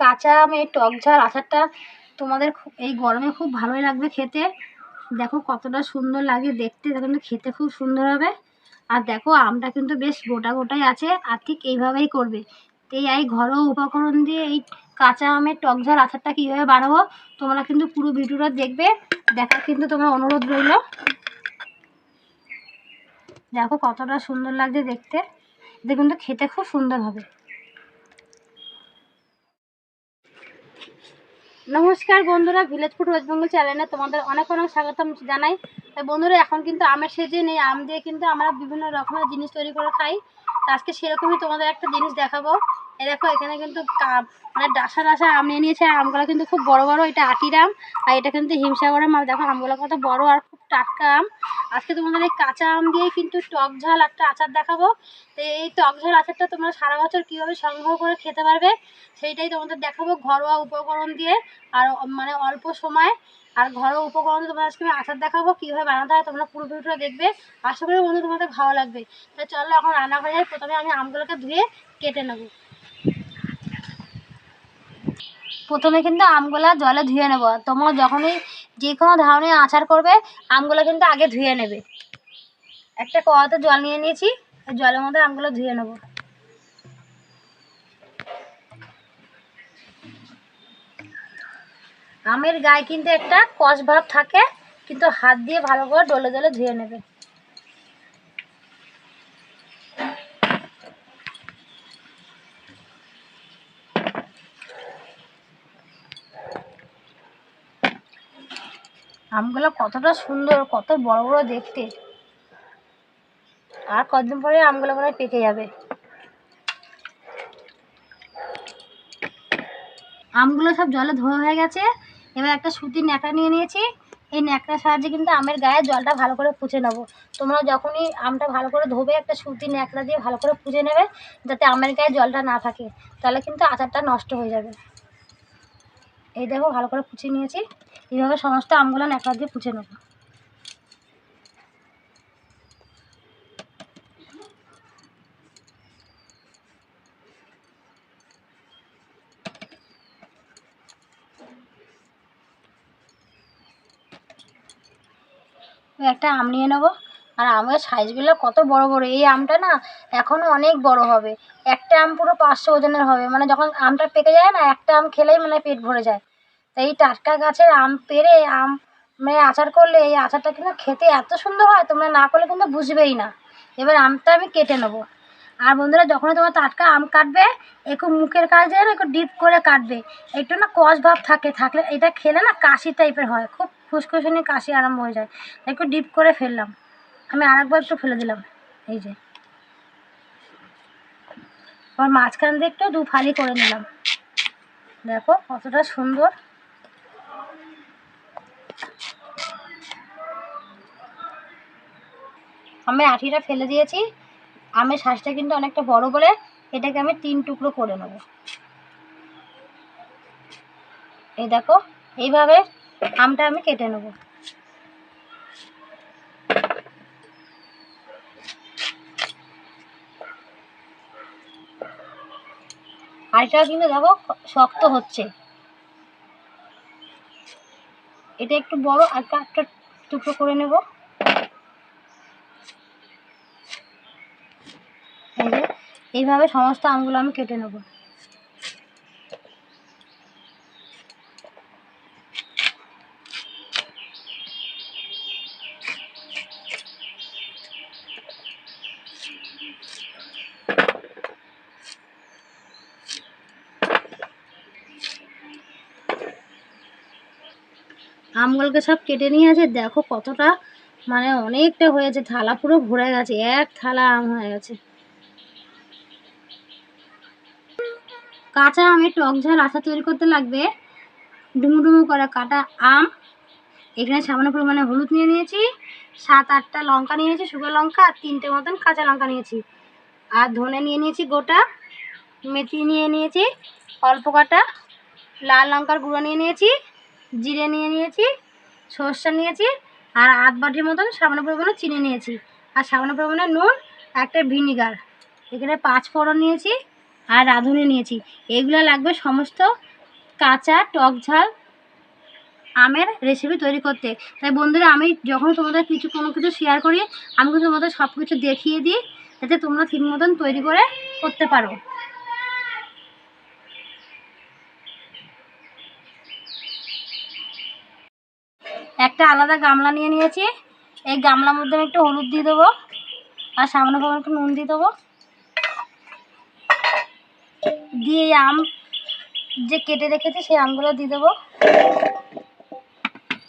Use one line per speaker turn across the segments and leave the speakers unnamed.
কাঁচা আমের টক ঝাল আচারটা তোমাদের এই গরমে খুব ভালোই লাগবে খেতে। দেখো কতটা সুন্দর লাগে দেখতে, দেখো কিন্তু খেতে খুব সুন্দর হবে। আর দেখো আমটা কিন্তু বেশ গোটা গোটাই আছে আর ঠিক এইভাবেই করবে। এই এই ঘরোয়া উপকরণ দিয়ে এই কাঁচা আমের টক ঝাল আচারটা কীভাবে বানাবো, তোমরা কিন্তু পুরো ভিডিওটা দেখবে। দেখার কিন্তু তোমার অনুরোধ রইল। দেখো কতটা সুন্দর লাগছে দেখতে। দেখুন তো খেতে খুব সুন্দর হবে। নমস্কার বন্ধুরা ভিলেজ ফুড ওয়েস্ট বেঙ্গল চ্যানেলে তোমাদের অনেক অনেক স্বাগতম জানাই। তাই বন্ধুরা, এখন কিন্তু আমের সেজে নেই আম দিয়ে কিন্তু আমরা বিভিন্ন রকমের জিনিস তৈরি করে খাই। আজকে সেরকমই তোমাদের একটা জিনিস দেখাবো। এ দেখো, এখানে কিন্তু মানে ডাসা ডাসা আম নিয়ে নিয়েছে, আর আমগুলো কিন্তু খুব বড় বড়, এটা আটির আম আর এটা কিন্তু হিমসাগর আম দেখো, আমগুলো কত বড় আর খুব টাটকা আম। আজকে তোমাদের এই কাঁচা আম দিয়েই কিন্তু টক ঝাল একটা আচার দেখাবো। তো এই টক ঝাল আচারটা তোমরা সারা বছর কীভাবে সংগ্রহ করে খেতে পারবে, সেইটাই তোমাদের দেখাবো ঘরোয়া উপকরণ দিয়ে, আর মানে অল্প সময়। আর ঘরোয়া উপকরণ তোমাদের আজকে আমি আচার দেখাবো, কীভাবে বানাতে হয়, তোমরা পুরো ভিডিওটা দেখবে। আশা করি বন্ধু তোমাদের ভালো লাগবে। তো চলো, এখন রান্না করে যাই, প্রথমে আমি আমগুলোকে ধুয়ে কেটে নেব। প্রথমে কিন্তু আমগুলা জলে ধুয়ে নেব। তোমরা যখনই যে কোনো ধরনের আচার করবে, আমগুলো কিন্তু আগে ধুয়ে নেবে। একটা কড়াতে জল নিয়ে নিয়েছি জলের মধ্যে আমগুলো ধুয়ে নেব। আমের গায়ে কিন্তু একটা কষ ভাব থাকে, কিন্তু হাত দিয়ে ভালো করে ডলে ডলে ধুয়ে নেবে। আমগুলো কতটা সুন্দর, কত বড় বড় দেখতে। আর কদিন পরে আমগুলো মনে পেকে যাবে। আমগুলো সব জলে ধোয়া হয়ে গেছে। এবার একটা সুতির ন্যাকড়া নিয়ে নিয়েছি। এই ন্যাকড়ার সাহায্যে কিন্তু আমের গায়ে জলটা ভালো করে পুছে নেব। তোমরা যখনই আমটা ভালো করে ধোবে, একটা সুতির ন্যাকড়া দিয়ে ভালো করে পুছে নেবে, যাতে আমের গায়ে জলটা না থাকে, তাহলে কিন্তু আচারটা নষ্ট হয়ে যাবে। এই দেখো, ভালো করে পুছে নিয়েছি। এইভাবে সমস্ত আমগুলো ন্যাকড়া দিয়ে পুছে নেব। একটা আম নিয়ে নেব। আর আমের সাইজগুলো কত বড় বড়, এই আমটা না এখনও অনেক বড় হবে। একটা আম পুরো পাঁচশো ওজনের হবে। মানে যখন আমটা পেকে যায় না, একটা আম খেলেই মানে পেট ভরে যায়। এই টাটকা গাছের আম পেড়ে আম মানে আচার করলে এই আচারটা কিন্তু খেতে এত সুন্দর হয়, তোমরা না করলে কিন্তু বুঝবেই না। এবার আমটা আমি কেটে নেব। আর বন্ধুরা, যখনই তোমার টাটকা আম কাটবে, একটু মুখের কাছে একটু ডিপ করে কাটবে, একটু না কষ ভাব থাকে, থাকলে এটা খেলে না কাশি টাইপের হয়, খুব ফুসকুসনি কাশি আরম্ভ হয়ে যায়। একটু ডিপ করে ফেললাম। আমি আরেকবার একটু ফেলে দিলাম, এই যে। আবার মাঝখান দিয়ে একটু দু ফালি করে নিলাম। দেখো কতটা সুন্দর। আমি আঠিটা ফেলে দিয়েছি। আমের শাঁসটা কিন্তু অনেকটা বড় বলে এটাকে আমি তিন টুকরো করে নেব। এই দেখো, এইভাবে আমটা আমি কেটে নেব। আরটা কিন্তু দেখো শক্ত হচ্ছে। এটা একটু বড়, আর একটা টুকরো করে নেব এই যে এইভাবে সমস্ত আমগুলো আমি কেটে নেব। আমগুলোকে সব কেটে নিয়ে আছে। দেখো কতটা মানে অনেকটা হয়েছে থালা পুরো ভরে গেছে, এক থালা আম হয়ে গেছে। কাঁচা আমের টক ঝাল আচার তৈরি করতে লাগবে। ডুমু ডুমু করে কাটা আম। এখানে সামান্য পরিমাণে হলুদ নিয়ে নিয়েছি। সাত আটটা লঙ্কা নিয়ে নিয়েছি, শুকনো লঙ্কা, আর তিনটে মতন কাঁচা লঙ্কা নিয়েছি। আর ধনে নিয়ে নিয়েছি গোটা, মেথি নিয়ে নিয়েছি অল্প কাটা, লাল লঙ্কার গুঁড়ো নিয়ে নিয়েছি, জিরে নিয়ে নিয়েছি, সর্ষে নিয়েছি, আর আধ বাটির মতন সামান্য পরিমাণে চিনি নিয়েছি। আর সামান্য পরিমাণে নুন, একটা ভিনিগার। এখানে পাঁচ ফোড়ন নিয়েছি। আর রাঁধুনি নিয়েছি। এগুলো লাগবে সমস্ত কাঁচা, টক ঝাল, আমের রেসিপি তৈরি করতে। তাই বন্ধুরা, আমি যখন তোমাদের কিছু, কোনো কিছু শেয়ার করি, আমি কিন্তু তোমাদের সব কিছু দেখিয়ে দিই, যাতে তোমরা ঠিক মতন তৈরি করে করতে পারো। একটা আলাদা গামলা নিয়ে নিয়েছি। এই গামলার মধ্যে আমি একটু হলুদ দিয়ে দেবো, আর সামনে একটু নুন দিয়ে দেবো। দিয়ে আম যে কেটে রেখেছি, সেই আমগুলো দিয়ে দেবো।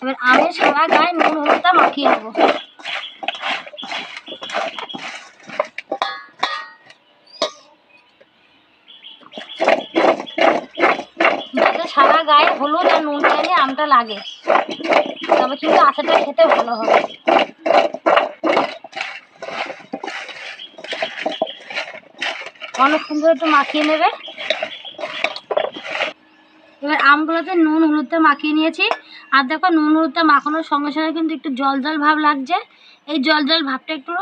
এবার আমের সারা গায়ে নুন হলুদটা মাখিয়ে নেব। যাতে সারা গায়ে হলুদ আর নুন নিয়ে আমটা লাগে। তবে কিন্তু আচারটা খেতে ভালো হবে। অনেক সুন্দর একটু মাখিয়ে নেবে। এবার আমগুলোতে নুন, হলুদটা মাখিয়ে নিয়েছি। আর দেখো, নুন, হলুদটা মাখানোর সঙ্গে সঙ্গে কিন্তু একটু জল জল ভাব লাগছে। এই জল জল ভাবটা একটু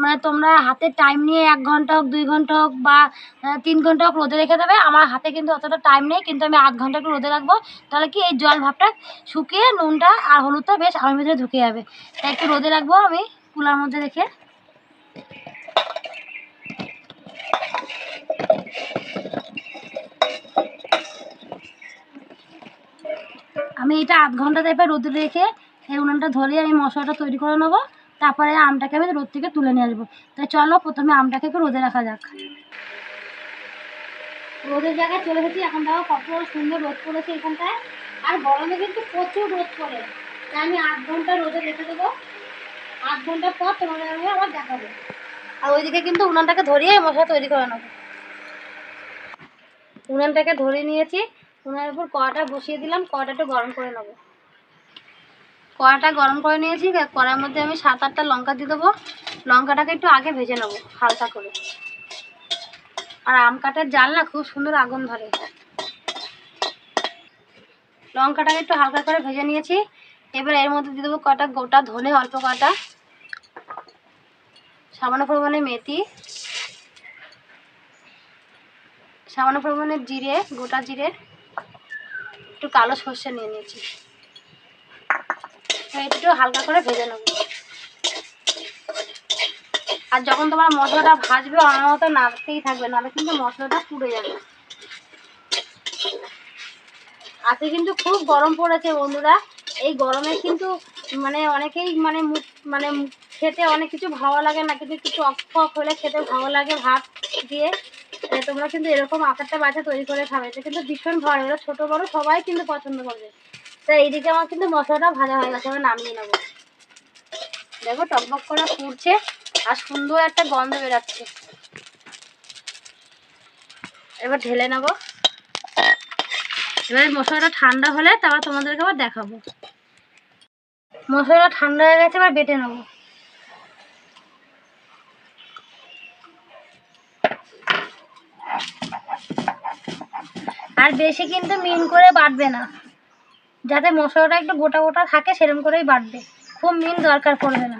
মানে তোমরা হাতে টাইম নিয়ে এক ঘণ্টা হোক, দুই ঘণ্টা হোক বা তিন ঘণ্টা হোক রোদে রেখে দেবে। আমার হাতে কিন্তু অতটা টাইম নেই, কিন্তু আমি আধ ঘণ্টা একটু রোদে রাখব। তাহলে কি এই জল ভাবটা শুকিয়ে নুনটা আর হলুদটা বেশ আমের ভিতরে ঢুকে যাবে। তাই একটু রোদে রাখব আমি, কুলার মধ্যে রেখে। আমি এটা আধ ঘণ্টা টাইপের রোদে রেখে এই উনুনটা ধরে আমি মশলাটা তৈরি করে নেব। তারপরে আমটাকে আমি রোদ থেকে তুলে নিয়ে আসব। তাই চলো, প্রথমে আমটাকে একটু রোদে রাখা যাক। রোদের জায়গায় চলে এসেছি এখন দেখো কত সুন্দর রোদ পড়েছে এখানটায়। আর গরমে কিন্তু প্রচুর রোদ পড়ে। তাই আমি আধ ঘণ্টা রোদে রেখে দেবো। আধ ঘণ্টা পর তোমাদের আমি আবার দেখাবো। আর ওইদিকে কিন্তু উনানটাকে ধরিয়ে মশলা তৈরি করে উনানটাকে ধরে নিয়েছি, উনানের উপর কড়াটা বসিয়ে দিলাম, কড়াটা একটু গরম করে নেব। কড়াটা গরম করে নিয়েছি, কড়ার মধ্যে আমি সাত আটটা লঙ্কা দিয়ে দেবো। লঙ্কাটাকে একটু আগে ভেজে নেব, হালকা করে। আর আম কাঠের জাল না খুব সুন্দর আগুন ধরে। লঙ্কাটাকে একটু হালকা করে ভেজে নিয়েছি। এবার এর মধ্যে দিয়ে দেবো কটা গোটা ধনে, অল্প কটা। সামান্য পরিমাণে মেথি, সামান্য পরিমাণে জিরে, গোটা জিরে, একটু কালো সর্ষে নিয়ে নিয়েছি। একটু হালকা করে ভেজে নেব। আর যখন তোমার মশলাটা ভাজবে অনামত নাড়তেই থাকবে, নাহলে কিন্তু মশলাটা পুড়ে যাবে। আজকে কিন্তু খুব গরম পড়েছে বন্ধুরা। এই গরমে কিন্তু মানে অনেকেই মানে মুখ মানে খেতে অনেক কিছু ভালো লাগে না, কিন্তু টক ফক হলে খেতে ভালো লাগে ভাত দিয়ে। তোমরা কিন্তু এরকম আকারটা বাচ্চা তৈরি করে খাবে। এটা কিন্তু ভীষণ ভালো, এরা ছোটো বড়ো সবাই কিন্তু পছন্দ করবে। তো এইদিকে আমার কিন্তু মশলাটা ভাজা হয়ে গেছে আমি নামিয়ে নেব। দেখো টকবক করে পুড়ছে আর সুন্দর একটা গন্ধ বেরাচ্ছে। এবার ঢেলে নেব। এবার মশলাটা ঠান্ডা হলে তারপর তোমাদেরকে আবার দেখাবো। মশলাটা ঠান্ডা হয়ে গেছে, এবার বেটে নেব। আর বেশি কিন্তু মিন করে বাটবে না। যাতে মশলাটা একটু গোটা গোটা থাকে সেরকম করেই বাটবে খুব মিন দরকার পড়বে না।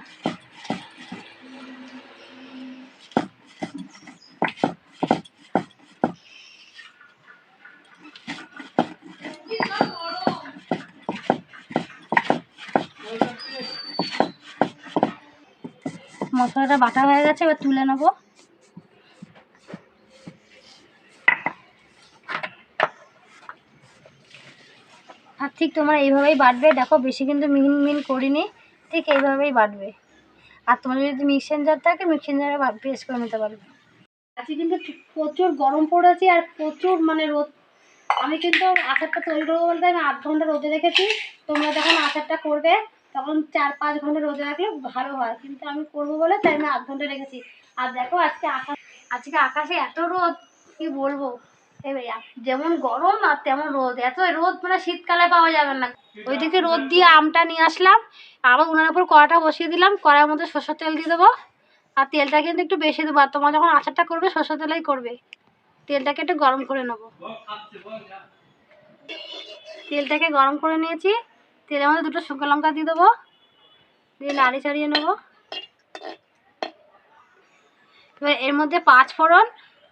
মশলাটা বাটা হয়ে গেছে, এবার তুলে নেব। ঠিক তোমরা এইভাবেই বাটবে। দেখো, বেশি কিন্তু মিন মিন করিনি, ঠিক এইভাবেই বাটবে। আর তোমার যদি মিক্সিং জার থাকে মিক্সিং জারে পেস্ট করে নিতে পারবে। আজকে কিন্তু প্রচুর গরম পড়েছে আর প্রচুর মানে রোদ। আমি কিন্তু আচারটা তৈরি করব বলতে আমি আধ ঘণ্টা রোদে রেখেছি। তোমরা যখন আচারটা করবে, তখন চার পাঁচ ঘণ্টা রোদে রাখলে ভালো হয়। কিন্তু আমি করব বলে তাই আমি আধ ঘণ্টা রেখেছি। আর দেখো, আজকে আকাশ আজকে আকাশে এত রোদ, কি বলব? এই ভাইয়া, যেমন গরম আর তেমন রোদ। এত রোদ মানে শীতকালে পাওয়া যাবে না। ওইদিকে রোদ দিয়ে আমটা নিয়ে আসলাম, আবার উনার উপর কড়াটা বসিয়ে দিলাম, কড়ার মধ্যে সরষের তেল দিয়ে দেবো। আর তেলটা কিন্তু একটু বেশি দেবো, আর তোমরা যখন আচারটা করবে, সরষের তেলেই করবে। তেলটাকে একটু গরম করে নেব। তেলটাকে গরম করে নিয়েছি। তেলের মধ্যে দুটো শুকনো লঙ্কা দিয়ে দেবো। দিয়ে নাড়ি চাড়িয়ে নেব। এবার এর মধ্যে পাঁচ ফোড়ন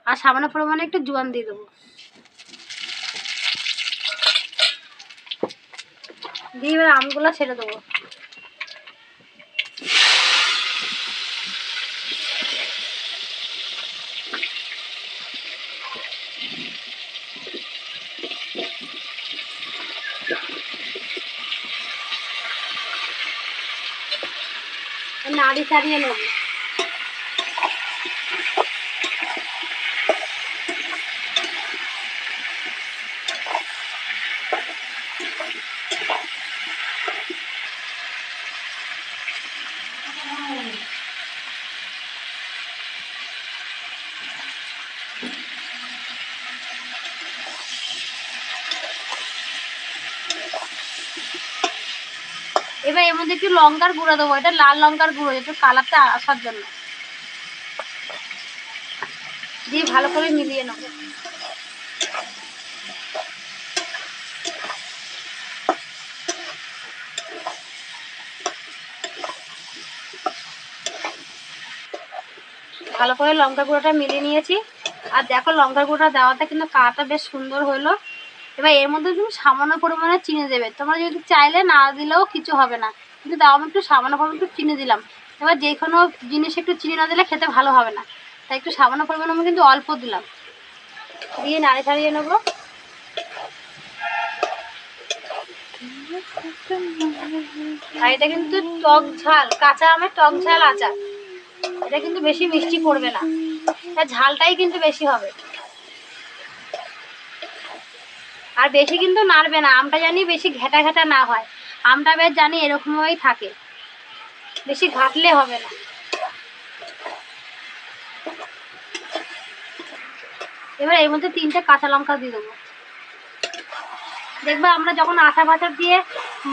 আর সামান্য পরিমাণে একটু জোয়ান দিয়ে দেবো। দিয়ে এবার আমগুলো ছেড়ে দেবো। নাড়ি ছাড়িয়ে নেব। এবার এর মধ্যে একটু লঙ্কার গুঁড়ো দেবো। এটা লাল লঙ্কার গুঁড়ো, একটু কালারটা আসার জন্য। দিয়ে ভালো করে মিলিয়ে নেব। ভালো করে লঙ্কা গুঁড়োটা মিলিয়ে নিয়েছি। আর দেখো লঙ্কা গুঁড়োটা দেওয়াতে কিন্তু কালারটা বেশ সুন্দর হলো। এবার এর মধ্যে তুমি সামান্য পরিমাণে চিনি দেবে। তোমরা যদি চাইলে না দিলেও কিছু হবে না। কিন্তু দাও আমি একটু সামান্য পরিমাণে একটু চিনি দিলাম। এবার যে কোনো জিনিস একটু চিনি না দিলে খেতে ভালো হবে না। তাই একটু সামান্য পরিমাণে আমি কিন্তু অল্প দিলাম। দিয়ে নাড়ি ছাড়িয়ে নেব। আর এটা কিন্তু টক ঝাল, কাঁচা আমের টক ঝাল আচার। এটা কিন্তু বেশি মিষ্টি পড়বে না। ঝালটাই কিন্তু বেশি হবে। আর বেশি কিন্তু নাড়বে না। আমটা জানি বেশি ঘেটা ঘেটা না হয়। আমটা বেশ জানি এরকমভাবেই থাকে। বেশি ঘাটলে হবে না। এবার এর মধ্যে তিনটে কাঁচা লঙ্কা দিয়ে দেবো। দেখবে আমরা যখন আঠা ফাঁচা দিয়ে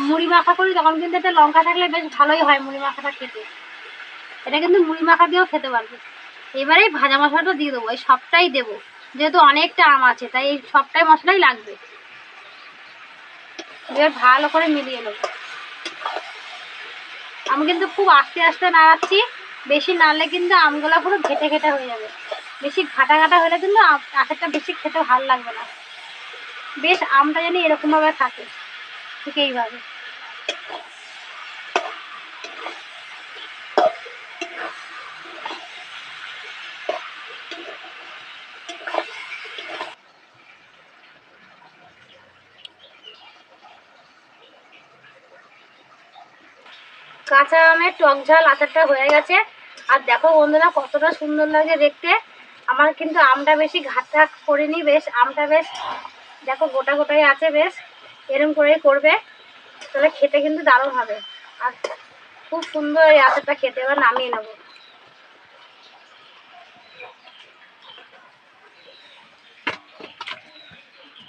মুড়ি মাখা করি, তখন কিন্তু এটা লঙ্কা থাকলে বেশ ভালোই হয় মুড়ি মাখাটা খেতে। এটা কিন্তু মুড়ি মাখা দিয়েও খেতে পারবে। এবারে ভাজা মশলাটা দিয়ে দেবো, এই সবটাই দেবো। যেহেতু অনেকটা আম আছে, তাই এই সবটাই মশলাই লাগবে। এবার ভালো করে মিলিয়ে নেব। আমি কিন্তু খুব আস্তে আস্তে নাড়াচ্ছি, বেশি নাড়লে কিন্তু আমগুলো পুরো ঘেটে ঘেটে হয়ে যাবে। বেশি ঘাটা ঘাটা হলে কিন্তু আচারটা বেশি খেতে ভালো লাগবে না। বেশ আমটা জানি এরকমভাবে থাকে, ঠিক এইভাবে কাঁচা আমের টক ঝাল আচারটা হয়ে গেছে। আর দেখো বন্ধুরা, কতটা সুন্দর লাগে দেখতে। আমার কিন্তু আমটা বেশি ঘাটটা করিনি, বেশ আমটা বেশ, দেখো গোটা গোটাই আছে বেশ, এরম করেই করবে। তাহলে খেতে কিন্তু দারুণ হবে। আর খুব সুন্দর এই আচারটা খেতে, এবার নামিয়ে নেব।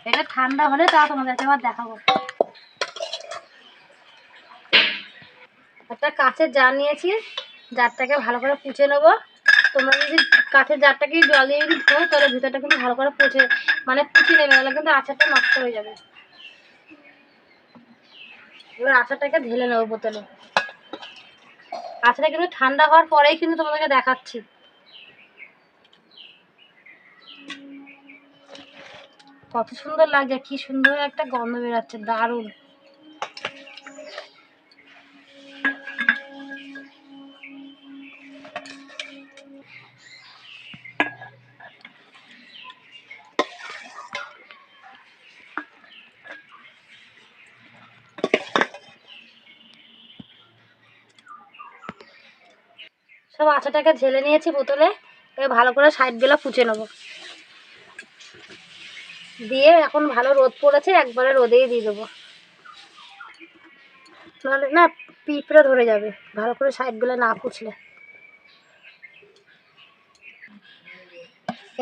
এটা ঠান্ডা হলে তা তোমাদেরকে আবার দেখাবো। একটা কাঁচের জার নিয়েছি। জারটাকে ভালো করে পুছে নেব। তোমরা যদি কাঁচের জারটাকে জল দিয়ে যদি ধোয় তাহলে ভিতরটা কিন্তু ভালো করে পুছে মানে পুছে নেবে তাহলে কিন্তু আচারটা নষ্ট হয়ে যাবে। এবার আচারটাকে ঢেলে নেব বোতলে। আচারটা কিন্তু ঠান্ডা হওয়ার পরেই কিন্তু তোমাদেরকে দেখাচ্ছি। কত সুন্দর লাগছে, কি সুন্দর একটা গন্ধ বেরাচ্ছে, দারুণ। সব আচাটাকে ঝেলে নিয়েছি বোতলে, এবার ভালো করে সাইডগুলো পুছে নেব। দিয়ে এখন ভালো রোদ পড়েছে, একবারে রোদেই দিয়ে দেবো। নাহলে না পিঁপড়ে ধরে যাবে, ভালো করে সাইডগুলো না পুছলে।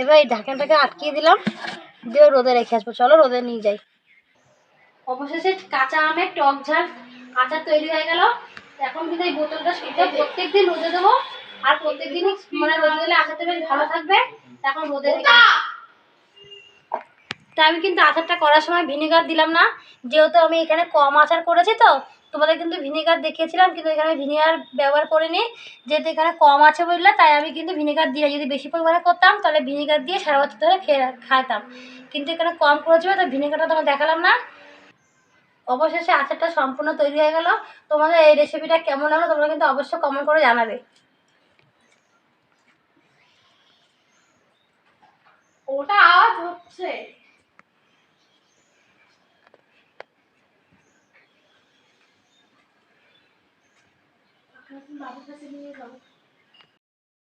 এবার এই ঢাকনাটাকে আটকিয়ে দিলাম, দিয়ে রোদে রেখে আসব, চলো রোদে নিয়ে যাই। অবশেষে কাঁচা আমের টক ঝাল, আচার তৈরি হয়ে গেল। এখন কিন্তু এই বোতলটা সেটা প্রত্যেক দিন রোদে দেবো আর প্রত্যেক দিন মানে রোদে দিলে আচারটা বেশ ভালো থাকবে। এখন রোদে তা আমি কিন্তু আচারটা করার সময় ভিনেগার দিলাম না। যেহেতু আমি এখানে কম আচার করেছি তো তোমাদের কিন্তু ভিনেগার দেখিয়েছিলাম কিন্তু এখানে ভিনেগার ব্যবহার করিনি। যেহেতু এখানে কম আছে বললে তাই আমি কিন্তু ভিনেগার দিয়ে যদি বেশি পরিমাণে করতাম তাহলে ভিনেগার দিয়ে সারা বছর ধরে খেয়ে খাইতাম। কিন্তু এখানে কম করেছিল তাই ভিনেগারটা তোমার দেখালাম না। অবশেষে আচারটা সম্পূর্ণ তৈরি হয়ে গেল। তোমাদের এই রেসিপিটা কেমন লাগল তোমরা কিন্তু অবশ্যই কমেন্ট করে জানাবে।
ওটা আওয়াজ হচ্ছে। বাবুর কাছে নিয়ে যাব